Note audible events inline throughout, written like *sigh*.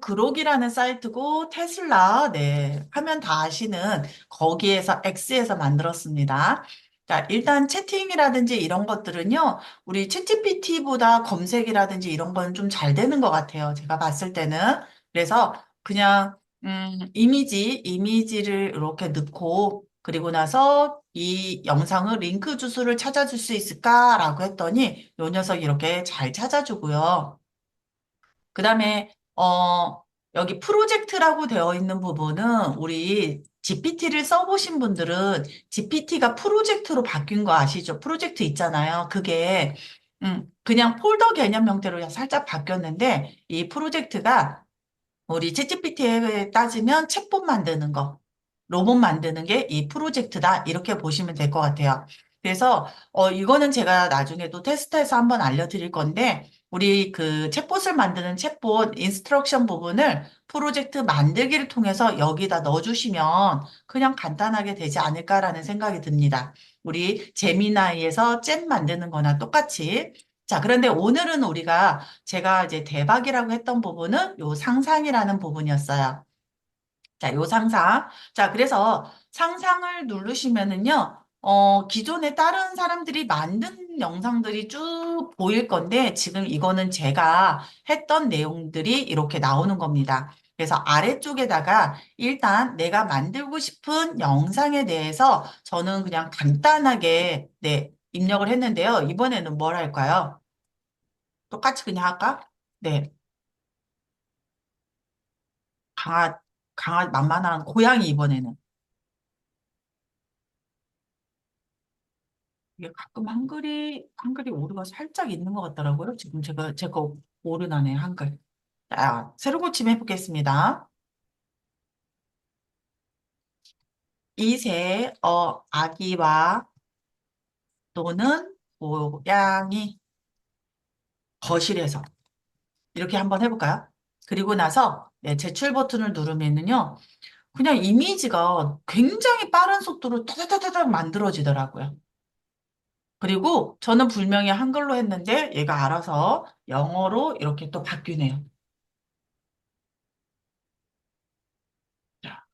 그록이라는 사이트고 테슬라, 네, 하면 다 아시는 거기에서 X에서 만들었습니다. 자, 일단 채팅이라든지 이런 것들은요, 우리 챗GPT보다 검색이라든지 이런 건 좀 잘 되는 것 같아요. 제가 봤을 때는. 그래서 그냥, 음, 이미지, 이미지를 이렇게 넣고, 그리고 나서 이 영상을 링크 주소를 찾아줄 수 있을까라고 했더니, 요 녀석이 이렇게 잘 찾아주고요. 그 다음에, 어, 여기 프로젝트라고 되어 있는 부분은 우리 GPT를 써보신 분들은 GPT가 프로젝트로 바뀐 거 아시죠? 프로젝트 있잖아요. 그게, 음, 그냥 폴더 개념 형태로 살짝 바뀌었는데, 이 프로젝트가 우리 챗GPT에 따지면 챗봇 만드는 거, 로봇 만드는 게 이 프로젝트다. 이렇게 보시면 될 것 같아요. 그래서, 어, 이거는 제가 나중에 또 테스트해서 한번 알려드릴 건데, 우리 그 챗봇을 만드는 챗봇 인스트럭션 부분을 프로젝트 만들기를 통해서 여기다 넣어주시면 그냥 간단하게 되지 않을까라는 생각이 듭니다. 우리 제미나이에서 잼 만드는 거나 똑같이. 자, 그런데 오늘은 우리가 제가 이제 대박이라고 했던 부분은 요 상상이라는 부분이었어요. 자, 요 상상. 자, 그래서 상상을 누르시면은요, 어, 기존에 다른 사람들이 만든 영상들이 쭉 보일 건데, 지금 이거는 제가 했던 내용들이 이렇게 나오는 겁니다. 그래서 아래쪽에다가 일단 내가 만들고 싶은 영상에 대해서 저는 그냥 간단하게, 네, 입력을 했는데요. 이번에는 뭘 할까요? 똑같이 그냥 할까? 네, 강아, 강아, 만만한 고양이 이번에는. 이게 가끔 한글이, 한글이 오류가 살짝 있는 것 같더라고요. 지금 제가, 제가 오류나네, 한글. 자, 새로 고침 해보겠습니다. 이세, 어, 아기와 또는 고양이 거실에서 이렇게 한번 해볼까요? 그리고 나서 네, 제출 버튼을 누르면은요, 그냥 이미지가 굉장히 빠른 속도로 타다다다닥 만들어지더라고요. 그리고 저는 분명히 한글로 했는데 얘가 알아서 영어로 이렇게 또 바뀌네요. 자,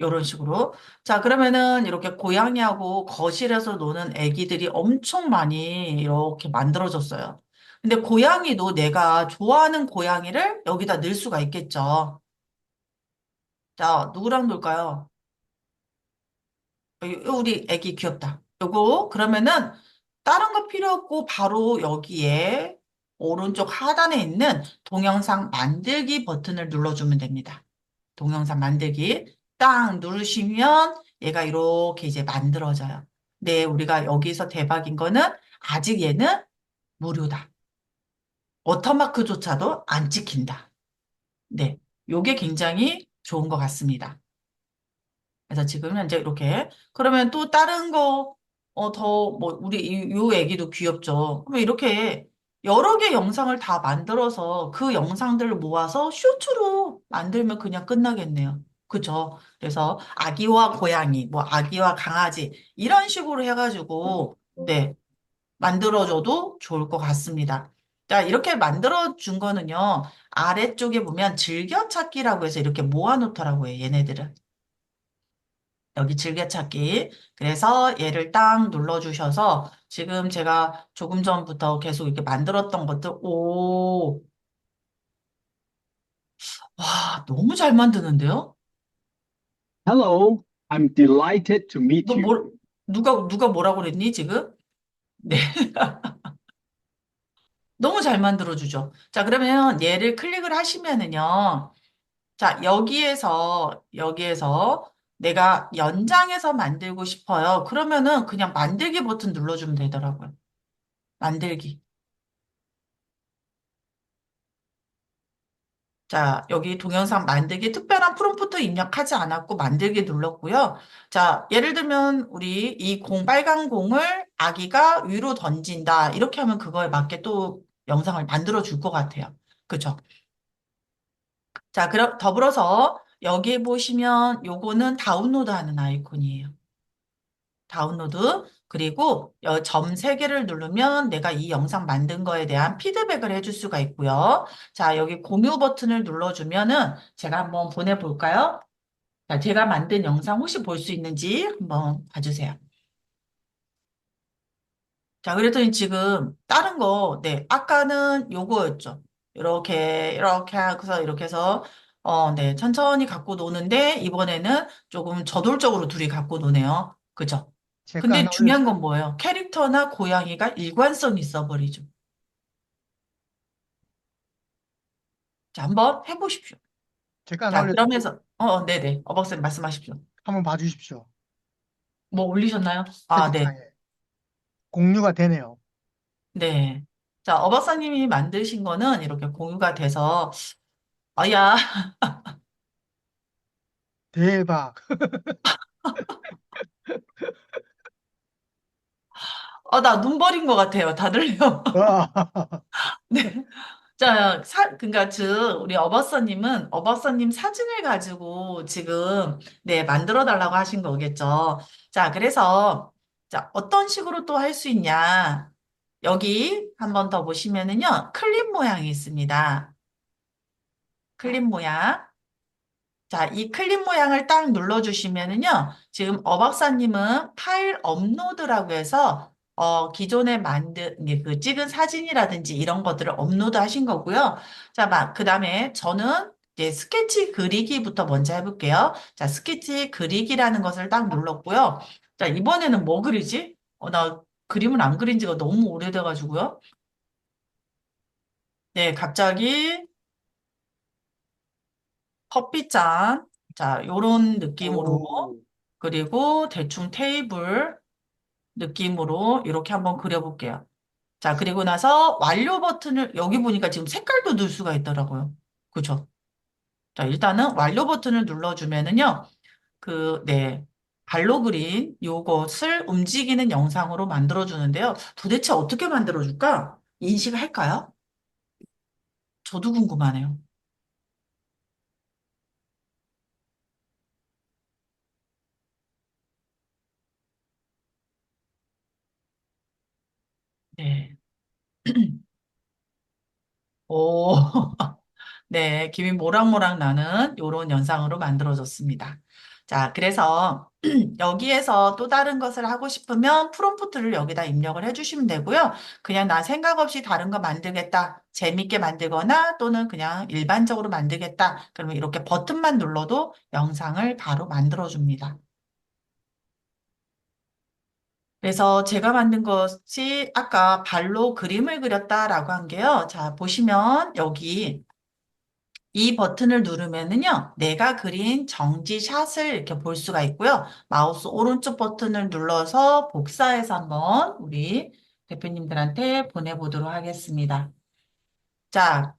이런 식으로. 자, 그러면은 이렇게 고양이하고 거실에서 노는 애기들이 엄청 많이 이렇게 만들어졌어요. 근데 고양이도 내가 좋아하는 고양이를 여기다 넣을 수가 있겠죠. 자, 누구랑 놀까요? 요- 우리 애기 귀엽다. 요거 그러면은 다른 거 필요 없고 바로 여기에 오른쪽 하단에 있는 동영상 만들기 버튼을 눌러주면 됩니다. 동영상 만들기 딱 누르시면 얘가 이렇게 이제 만들어져요. 네, 우리가 여기서 대박인 거는 아직 얘는 무료다. 워터마크조차도 안 찍힌다. 네, 요게 굉장히 좋은 것 같습니다. 그래서 지금 현재 이렇게. 그러면 또 다른 거, 어, 더, 뭐, 우리 이, 요 애기도 귀엽죠. 그러면 이렇게 여러 개 영상을 다 만들어서 그 영상들을 모아서 쇼츠로 만들면 그냥 끝나겠네요. 그죠? 그래서 아기와 고양이, 뭐, 아기와 강아지, 이런 식으로 해가지고, 네, 만들어줘도 좋을 것 같습니다. 자, 이렇게 만들어준 거는요, 아래쪽에 보면 즐겨찾기라고 해서 이렇게 모아놓더라고요, 얘네들은. 여기 즐겨찾기. 그래서 얘를 딱 눌러주셔서 지금 제가 조금 전부터 계속 이렇게 만들었던 것들, 오, 와, 너무 잘 만드는데요? Hello, I'm delighted to meet 너 you. 뭘, 누가, 누가 뭐라고 그랬니, 지금? 네. *laughs* 너무 잘 만들어주죠. 자, 그러면 얘를 클릭을 하시면은요. 자, 여기에서, 여기에서 내가 연장해서 만들고 싶어요. 그러면은 그냥 만들기 버튼 눌러주면 되더라고요. 만들기. 자, 여기 동영상 만들기 특별한 프롬프트 입력하지 않았고 만들기 눌렀고요. 자, 예를 들면 우리 이 공, 빨간 공을 아기가 위로 던진다. 이렇게 하면 그거에 맞게 또 영상을 만들어 줄 것 같아요. 그죠? 자, 그럼 더불어서 여기에 보시면 요거는 다운로드 하는 아이콘이에요. 다운로드. 그리고 여- 점세 개를 누르면 내가 이 영상 만든 거에 대한 피드백을 해줄 수가 있고요. 자, 여기 공유 버튼을 눌러주면은 제가 한번 보내볼까요? 자, 제가 만든 영상 혹시 볼 수 있는지 한번 봐주세요. 자, 그랬더니 지금 다른 거, 네, 아까는 요거였죠. 이렇게, 이렇게 하고서 이렇게 해서, 어, 네, 천천히 갖고 노는데, 이번에는 조금 저돌적으로 둘이 갖고 노네요. 그죠? 제가 근데 하나 중요한 건 뭐예요? 캐릭터나 고양이가 일관성이 있어버리죠. 자, 한번 해보십시오. 제가 하나 자, 올렸, 그러면서, 어, 어, 네네. 어박사님 말씀하십시오. 한번 봐주십시오. 뭐 올리셨나요? 아, 네. 채팅창에. 공유가 되네요. 네. 자, 어박사님이 만드신 거는 이렇게 공유가 돼서, 아, 야, 대박. 아, 나 눈 버린 것 같아요. 다들요. 와, *laughs* 네. 자, 사, 그니까, 즉, 우리 어박사님은 어박사님 사진을 가지고 지금, 네, 만들어 달라고 하신 거겠죠. 자, 그래서, 자, 어떤 식으로 또 할 수 있냐. 여기 한 번 더 보시면은요, 클립 모양이 있습니다. 클립 모양. 자, 이 클립 모양을 딱 눌러주시면은요, 지금 어 박사님은 파일 업로드라고 해서, 어, 기존에 만든, 그 찍은 사진이라든지 이런 것들을 업로드 하신 거고요. 자, 막, 그 다음에 저는 이제 스케치 그리기부터 먼저 해볼게요. 자, 스케치 그리기라는 것을 딱 눌렀고요. 자, 이번에는 뭐 그리지? 어, 나 그림을 안 그린 지가 너무 오래돼가지고요. 네, 갑자기 커피잔. 자, 요런 느낌으로. 오, 그리고 대충 테이블 느낌으로 이렇게 한번 그려볼게요. 자, 그리고 나서 완료 버튼을 여기 보니까 지금 색깔도 넣을 수가 있더라고요. 그죠? 자, 일단은 완료 버튼을 눌러주면은요. 그, 네. 발로 그린 요것을 움직이는 영상으로 만들어주는데요. 도대체 어떻게 만들어줄까? 인식할까요? 저도 궁금하네요. 네. *clears throat* 오, *laughs* 네, 김이 모락모락 나는 요런 영상으로 만들어졌습니다. 자, 그래서 *clears throat* 여기에서 또 다른 것을 하고 싶으면 프롬프트를 여기다 입력을 해주시면 되고요. 그냥 나 생각 없이 다른 거 만들겠다. 재밌게 만들거나 또는 그냥 일반적으로 만들겠다. 그러면 이렇게 버튼만 눌러도 영상을 바로 만들어줍니다. 그래서 제가 만든 것이 아까 발로 그림을 그렸다라고 한 게요. 자, 보시면 여기 이 버튼을 누르면은요, 내가 그린 정지샷을 이렇게 볼 수가 있고요. 마우스 오른쪽 버튼을 눌러서 복사해서 한번 우리 대표님들한테 보내보도록 하겠습니다. 자,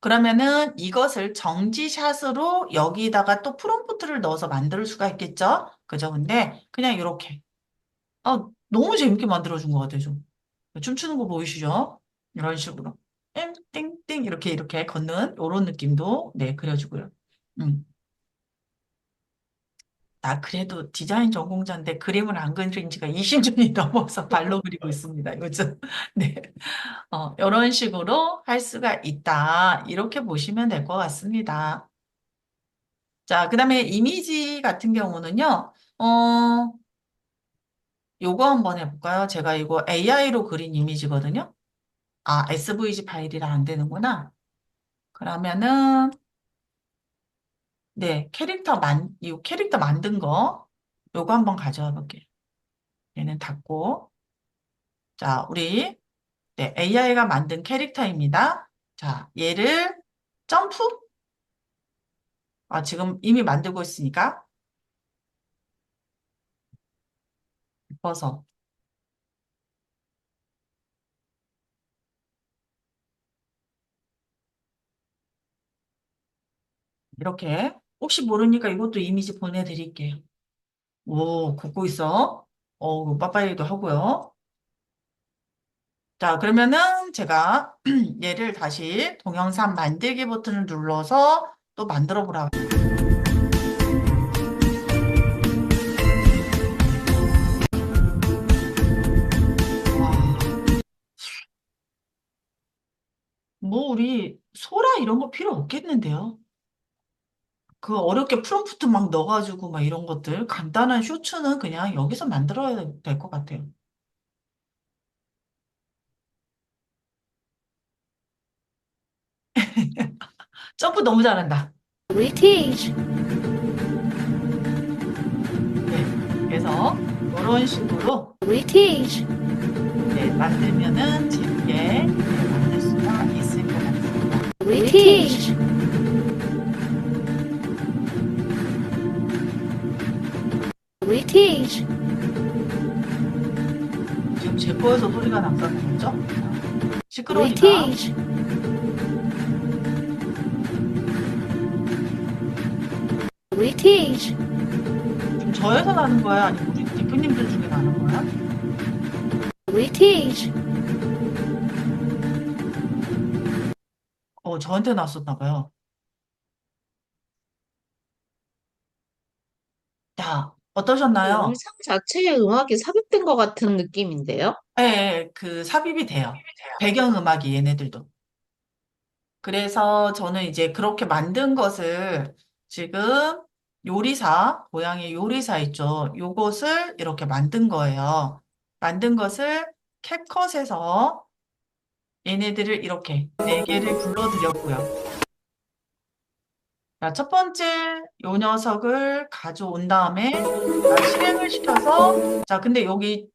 그러면은 이것을 정지샷으로 여기다가 또 프롬프트를 넣어서 만들 수가 있겠죠? 그죠? 근데 그냥 이렇게. 아, 너무 재밌게 만들어준 것 같아요, 좀. 춤추는 거 보이시죠? 이런 식으로. 땡, 땡, 이렇게, 이렇게 걷는 이런 느낌도, 네, 그려주고요. 음. 나 그래도 디자인 전공자인데 그림을 안 그린 지가 20년이 *laughs* 넘어서 발로 그리고 있습니다, 요즘. *laughs* 네. 어, 이런 식으로 할 수가 있다. 이렇게 보시면 될 것 같습니다. 자, 그 다음에 이미지 같은 경우는요, 어, 요거 한번 해볼까요? 제가 이거 AI로 그린 이미지거든요. 아, SVG 파일이라 안 되는구나. 그러면은, 네, 캐릭터 만, 이 캐릭터 만든 거, 요거 한번 가져와 볼게요. 얘는 닫고. 자, 우리, 네, AI가 만든 캐릭터입니다. 자, 얘를 점프? 아, 지금 이미 만들고 있으니까. 벗어. 이렇게. 혹시 모르니까 이것도 이미지 보내드릴게요. 오, 굽고 있어. 어, 빠빠이도 하고요. 자, 그러면은 제가 *clears throat* 얘를 다시 동영상 만들기 버튼을 눌러서 또 만들어 보라. 뭐 우리 소라 이런 거 필요 없겠는데요. 그 어렵게 프롬프트 막 넣어가지고 막 이런 것들 간단한 쇼츠는 그냥 여기서 만들어야 될 것 같아요. *laughs* 점프 너무 잘한다. 네, 그래서 이런 식으로 네, 만들면은 재밌게 같습니다. British, British, 지금 제 거에서 소리가 났었는 거죠? 시끄러우니까 British, British, 지금 저에서 나는 거야? 아니면 우리 대표님들 중에 나는 거야? British, 어, 저한테 났었나 봐요. 자, 어떠셨나요? 영상 자체에 음악이 삽입된 것 같은 느낌인데요? 네, 그 삽입이 돼요. 배경음악이 얘네들도. 그래서 저는 이제 그렇게 만든 것을 지금 요리사, 고양이 요리사 있죠. 요것을 이렇게 만든 거예요. 만든 것을 캡컷에서 얘네들을 이렇게 네 개를 불러드렸고요. 자, 첫 번째 요 녀석을 가져온 다음에 자, 실행을 시켜서 자, 근데 여기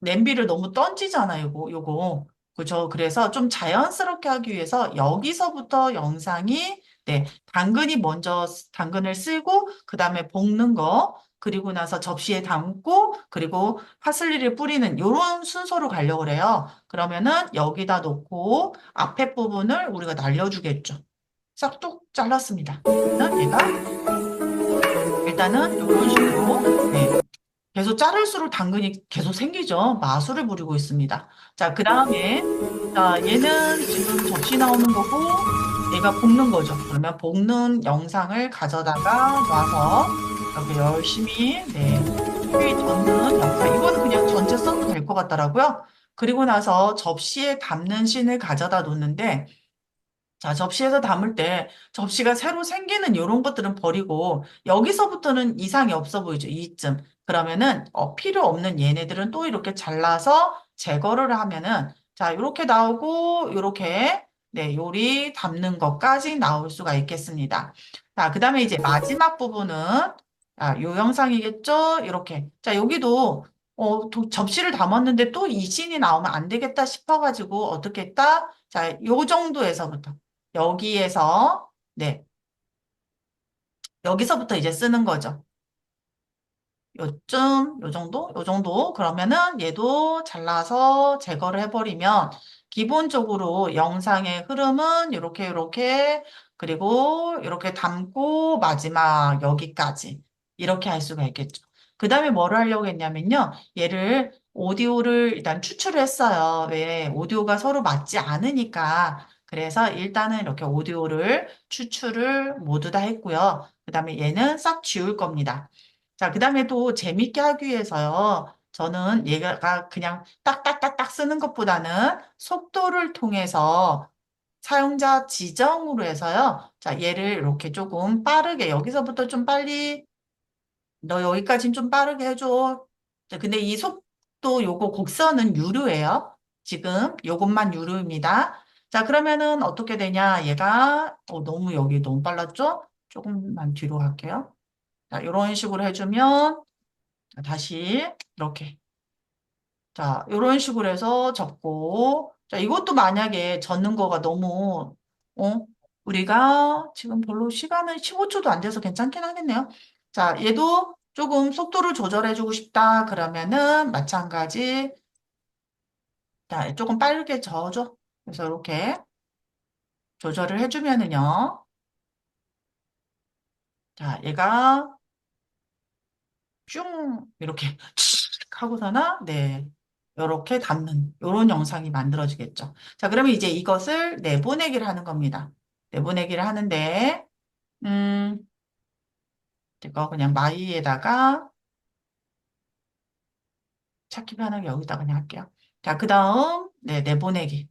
냄비를 너무 던지잖아요, 요거, 요거. 그죠? 그래서 좀 자연스럽게 하기 위해서 여기서부터 영상이, 네, 당근이 먼저 쓰- 당근을 쓸고, 그 다음에 볶는 거, 그리고 나서 접시에 담고, 그리고 파슬리를 뿌리는 요런 순서로 가려고 그래요. 그러면은 여기다 놓고 앞에 부분을 우리가 날려주겠죠. 싹둑 잘랐습니다. 얘가 일단은 요런 식으로, 네, 계속 자를수록 당근이 계속 생기죠. 마술을 부리고 있습니다. 자, 그 다음에, 자, 얘는 지금 접시 나오는 거고, 얘가 볶는 거죠. 그러면 볶는 영상을 가져다가 놔서 이렇게 열심히, 네, 휘 젓는 영상. 이거는 그냥 전체 써도 될 것 같더라고요. 그리고 나서 접시에 담는 신을 가져다 놓는데, 자, 접시에서 담을 때 접시가 새로 생기는 이런 것들은 버리고 여기서부터는 이상이 없어 보이죠. 이쯤. 그러면은 어, 필요 없는 얘네들은 또 이렇게 잘라서 제거를 하면은 자, 이렇게 나오고 이렇게 네, 요리 담는 것까지 나올 수가 있겠습니다. 자, 그 다음에 이제 마지막 부분은 아, 요 영상이겠죠? 이렇게. 자, 여기도 어, 도- 접시를 담았는데 또 이 씬이 나오면 안 되겠다 싶어가지고 어떻게 했다? 자, 요 정도에서부터. 여기에서, 네. 여기서부터 이제 쓰는 거죠. 요쯤, 요 정도? 요 정도? 그러면은 얘도 잘라서 제거를 해버리면 기본적으로 영상의 흐름은 이렇게, 이렇게, 그리고 이렇게 담고 마지막 여기까지. 이렇게 할 수가 있겠죠. 그 다음에 뭘 하려고 했냐면요. 얘를 오디오를 일단 추출을 했어요. 왜? 오디오가 서로 맞지 않으니까. 그래서 일단은 이렇게 오디오를 추출을 모두 다 했고요. 그 다음에 얘는 싹 지울 겁니다. 자, 그 다음에 또 재밌게 하기 위해서요. 저는 얘가 그냥 딱딱딱딱 쓰는 것보다는 속도를 통해서 사용자 지정으로 해서요. 자, 얘를 이렇게 조금 빠르게, 여기서부터 좀 빨리, 너 여기까지는 좀 빠르게 해줘. 자, 근데 이 속도 요거 곡선은 유료예요. 지금 요것만 유료입니다. 자, 그러면은 어떻게 되냐? 얘가, 어, 너무 여기 너무 빨랐죠? 조금만 뒤로 갈게요. 자, 이런 식으로 해주면 자, 다시 이렇게 자, 이런 식으로 해서 접고 자, 이것도 만약에 젓는 거가 너무 어? 우리가 지금 별로 시간은 15초도 안 돼서 괜찮긴 하겠네요. 자, 얘도 조금 속도를 조절해 주고 싶다 그러면은 마찬가지 자, 조금 빠르게 저어줘. 그래서 이렇게 조절을 해주면은요. 자, 얘가 쭉 이렇게 *laughs* 하고서나 네 이렇게 담는 이런 영상이 만들어지겠죠. 자 그러면 이제 이것을 내보내기를 하는 겁니다. 내보내기를 하는데 음 제가 그냥 마이에다가 찾기 편하게 여기다 그냥 할게요. 자 그 다음 네 내보내기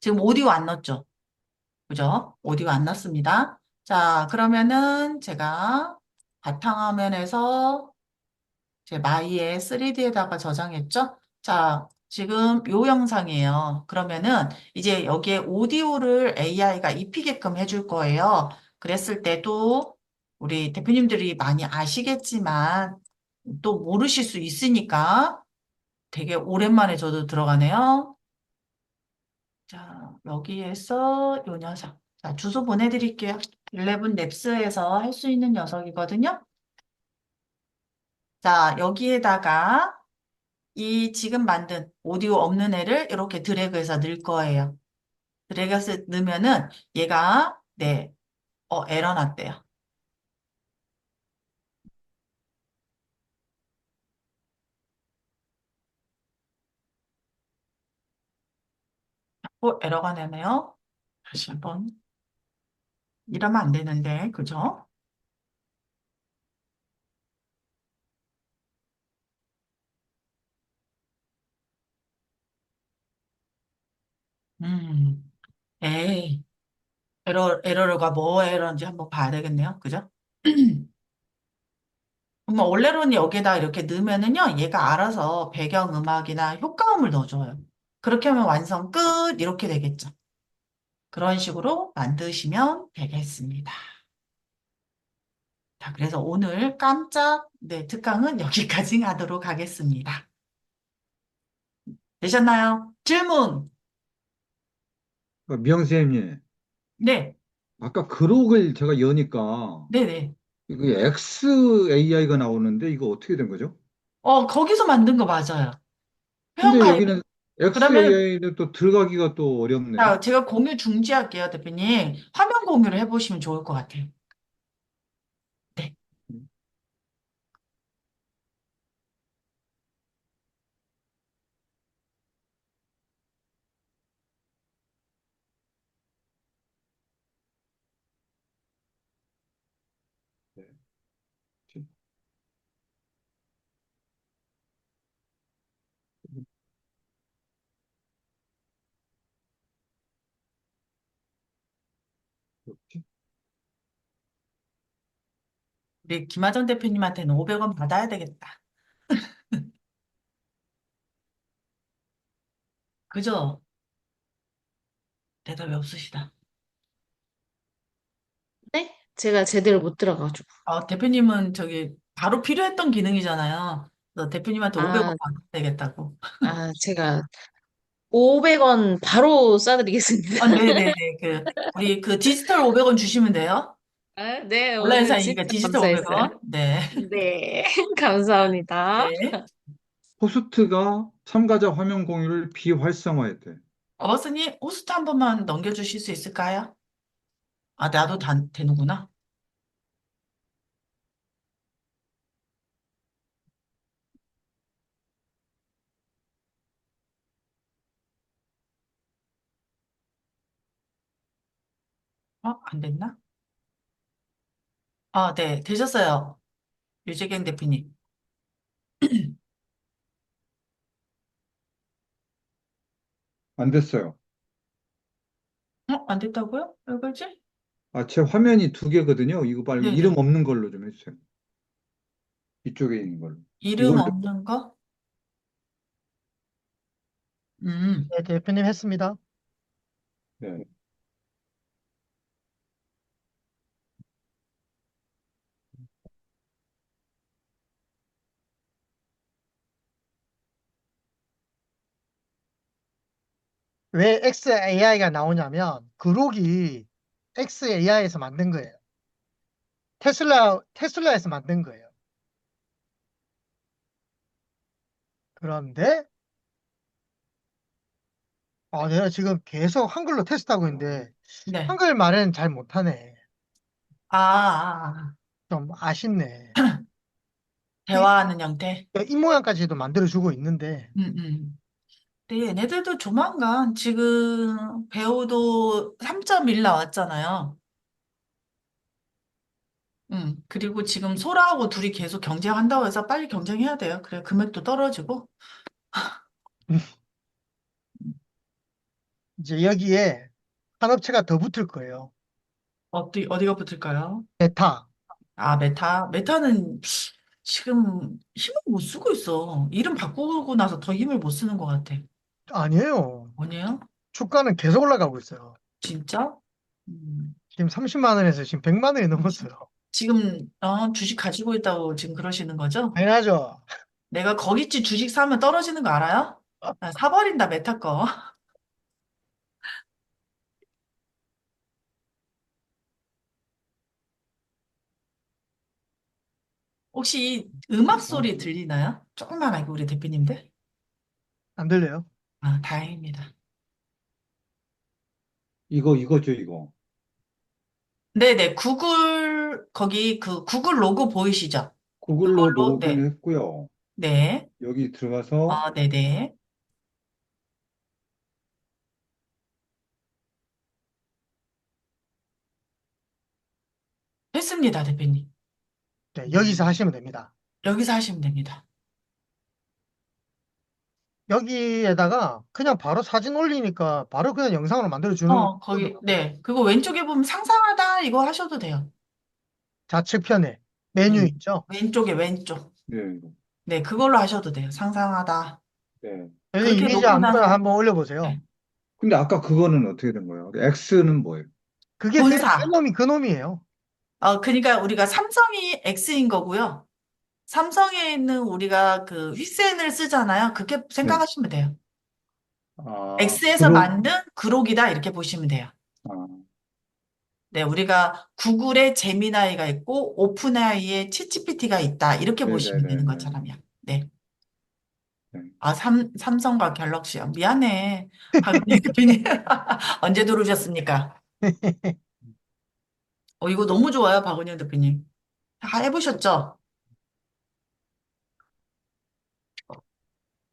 지금 오디오 안 넣었죠? 그죠? 오디오 안 넣습니다. 자, 그러면은 제가 바탕화면에서 제 마이의 3D에다가 저장했죠? 자, 지금 요 영상이에요. 그러면은 이제 여기에 오디오를 AI가 입히게끔 해줄 거예요. 그랬을 때도 우리 대표님들이 많이 아시겠지만 또 모르실 수 있으니까 되게 오랜만에 저도 들어가네요. 자, 여기에서 요 녀석. 자, 주소 보내드릴게요. 11 랩스에서 할 수 있는 녀석이거든요. 자, 여기에다가 이 지금 만든 오디오 없는 애를 이렇게 드래그해서 넣을 거예요. 드래그해서 넣으면은 얘가, 네, 어, 에러 났대요. 어, 에러가 나네요. 다시 한번. 이러면 안 되는데, 그죠? 음, 에이, 에러, 에러가 뭐 에러인지 한번 봐야 되겠네요. 그죠? *clears throat* 그러면 원래로는 여기에다 이렇게 넣으면은요, 얘가 알아서 배경음악이나 효과음을 넣어줘요. 그렇게 하면 완성 끝! 이렇게 되겠죠. 그런 식으로 만드시면 되겠습니다. 자, 그래서 오늘 깜짝, 네, 특강은 *laughs* 여기까지 하도록 하겠습니다. 되셨나요? 질문! 그 미영 선생님, 네, 아까 그록을 제가 여니까 네네. 이거 XAI가 나오는데 이거 어떻게 된 거죠? 어, 거기서 만든 거 맞아요. 근데 회원가입. 여기는 그러면- XAI는 또 들어가기가 또 어렵네요. 자, 제가 공유 중지할게요, 대표님. 화면 공유를 해보시면 좋을 것 같아요. 네. 그렇지? 우리 김하정 대표님한테는 500원 받아야 되겠다. *laughs* 그죠? 대답이 없으시다. 네? 제가 제대로 못 들어가가지고. 어, 대표님은 저기 바로 필요했던 기능이잖아요. 그래서 대표님한테 500원 아. 받아야 되겠다고. *laughs* 아, 제가 500원 바로 쏴드리겠습니다. 아, 네네네. 그, 우리 그 디지털 500원 주시면 돼요. 아, 네, 온라인 오늘 사이니까 진짜 디지털 감사했어요. 500원. 네. *laughs* 네, 감사합니다. 네. 호스트가 참가자 화면 공유를 비활성화했대. 어버스님, 호스트 한 번만 넘겨주실 수 있을까요? 아, 나도 다 되는구나. 어, 안 됐나? 아, 네, 되셨어요. 유재경 대표님. *clears throat* 안 됐어요. 어, 안 됐다고요? 왜 그러지? 아, 제 화면이 두 개거든요. 이거 빨리 네네. 이름 없는 걸로 좀 해주세요. 이쪽에 있는 걸로. 이름 이걸- 없는 거? 음, 네, 대표님 했습니다. 네. 왜 XAI가 나오냐면 그록이 XAI에서 만든 거예요. 테슬라 테슬라에서 만든 거예요. 그런데 아, 내가 지금 계속 한글로 테스트하고 있는데 네. 한글 말은 잘 못하네. 아, 아, 좀 아쉽네. 아. *clears throat* 대화하는 형태. 이 모양까지도 만들어주고 있는데 음, 음. 근데 얘네들도 조만간 지금 배우도 3.1 나왔잖아요. 음, 그리고 지금 소라하고 둘이 계속 경쟁한다고 해서 빨리 경쟁해야 돼요. 그래, 금액도 떨어지고. *laughs* 이제 여기에 한 업체가 더 붙을 거예요. 어디, 어디가 붙을까요? 메타. 아, 메타. 메타는 지금 힘을 못 쓰고 있어. 이름 바꾸고 나서 더 힘을 못 쓰는 것 같아. 아니에요. 아니에요? 주가는 계속 올라가고 있어요. 진짜? 음. 지금 30만 원에서 지금 100만 원이 넘었어요. 지금, 어, 주식 가지고 있다고 지금 그러시는 거죠? 당연하죠. 내가 거기지 주식 사면 떨어지는 거 알아요? 나 사버린다, 메타 거. *laughs* 혹시 음악 소리 들리나요? 조금만 알고 우리 대표님들? 안 들려요? 아, 다행입니다. 이거 이거죠 이거. 네네, 구글, 거기 그 구글 로고 보이시죠? 구글로 그걸로, 로그인 네. 했고요. 네. 여기 들어가서 아, 네네. 했습니다, 대표님. 네, 여기서 하시면 됩니다. 여기서 하시면 됩니다. 여기에다가 그냥 바로 사진 올리니까 바로 그냥 영상으로 만들어 주는 어, 거기, 네. 그거 왼쪽에 보면 상상하다 이거 하셔도 돼요. 좌측 편에 메뉴 음. 있죠? 왼쪽에 왼쪽. 네, 이거. 네, 그걸로 하셔도 돼요. 상상하다. 네. 여기 그렇게 이미지 놓고 아무거나 나서- 한번 올려보세요. 네. 근데 아까 그거는 어떻게 된 거예요? X는 뭐예요? 그게 본사. 그 놈이 그 놈이에요. 어, 그러니까 우리가 삼성이 X인 거고요. 삼성에 있는 우리가 그 휘센을 쓰잖아요. 그렇게 생각하시면 돼요. 아, X에서 그룹- 만든 그록이다 이렇게 보시면 돼요. 아, 네, 우리가 구글에 제미나이가 있고 오픈AI에 챗GPT가 있다 이렇게 보시면 되는 네네네네. 것처럼요. 네. 네. 아, 삼, 삼성과 갤럭시요. 미안해. 박은희 *laughs* 대표님. *laughs* 언제 들어오셨습니까? *laughs* 어, 이거 너무 좋아요, 박은희 대표님. 다 해보셨죠?